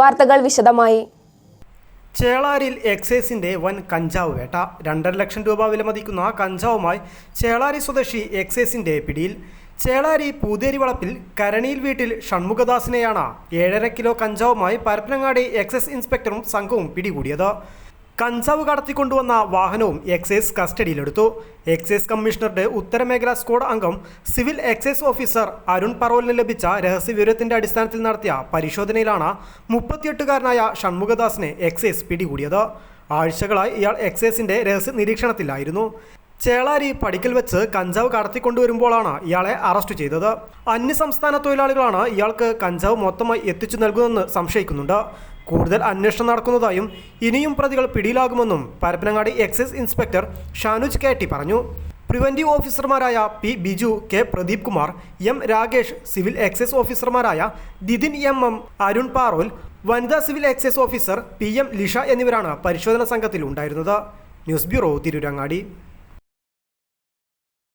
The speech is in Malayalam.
വാർത്തകൾ വിശദമായി. ചേളാരിൽ എക്സൈസിന്റെ വൻ കഞ്ചാവ് വേട്ട. രണ്ടര ലക്ഷം രൂപ വിലമതിക്കുന്ന കഞ്ചാവുമായി ചേളാരി സ്വദേശി എക്സൈസിന്റെ പിടിയിൽ. ചേളാരി പൂതേരി വളപ്പിൽ കരണിയിൽ വീട്ടിൽ ഷൺമുഖദാസിനെയാണ് ഏഴര കിലോ കഞ്ചാവുമായി പരപ്പനങ്ങാടി എക്സൈസ് ഇൻസ്പെക്ടറും സംഘവും പിടികൂടിയത്. കഞ്ചാവ് കടത്തിക്കൊണ്ടുവന്ന വാഹനവും എക്സൈസ് കസ്റ്റഡിയിലെടുത്തു. എക്സൈസ് കമ്മീഷണറുടെ ഉത്തരമേഖലാ സ്ക്വാഡ് അംഗം സിവിൽ എക്സൈസ് ഓഫീസർ അരുൺ പറോലിന് ലഭിച്ച രഹസ്യവിവരത്തിന്റെ അടിസ്ഥാനത്തിൽ നടത്തിയ പരിശോധനയിലാണ് മുപ്പത്തിയെട്ടുകാരനായ ഷൺമുഖദാസിനെ എക്സൈസ് പിടികൂടിയത്. ആഴ്ചകളായി ഇയാൾ എക്സൈസിന്റെ രഹസ്യ നിരീക്ഷണത്തിലായിരുന്നു. ചേളാരി പടിക്കൽ വെച്ച് കഞ്ചാവ് കടത്തിക്കൊണ്ടുവരുമ്പോഴാണ് ഇയാളെ അറസ്റ്റ് ചെയ്തത്. അന്യസംസ്ഥാന തൊഴിലാളികളാണ് ഇയാൾക്ക് കഞ്ചാവ് മൊത്തമായി എത്തിച്ചു നൽകുന്നതെന്ന് സംശയിക്കുന്നുണ്ട്. കൂടുതൽ അന്വേഷണം നടക്കുന്നതായും ഇനിയും പ്രതികൾ പിടിയിലാകുമെന്നും Parappanangadi excise inspector Shanuj K പറഞ്ഞു. പ്രിവന്റീവ് ഓഫീസർമാരായ P Biju K Pradeep Kumar M Rakesh civil excise ഓഫീസർമാരായ ദിദിൻ എം എം അരുൺ പാറോൽ വനിതാ civil excise officer P M Lisha എന്നിവരാണ് പരിശോധനാ സംഘത്തിൽ ഉണ്ടായിരുന്നത് ന്യൂസ് ബ്യൂറോ തിരൂരങ്ങാടി.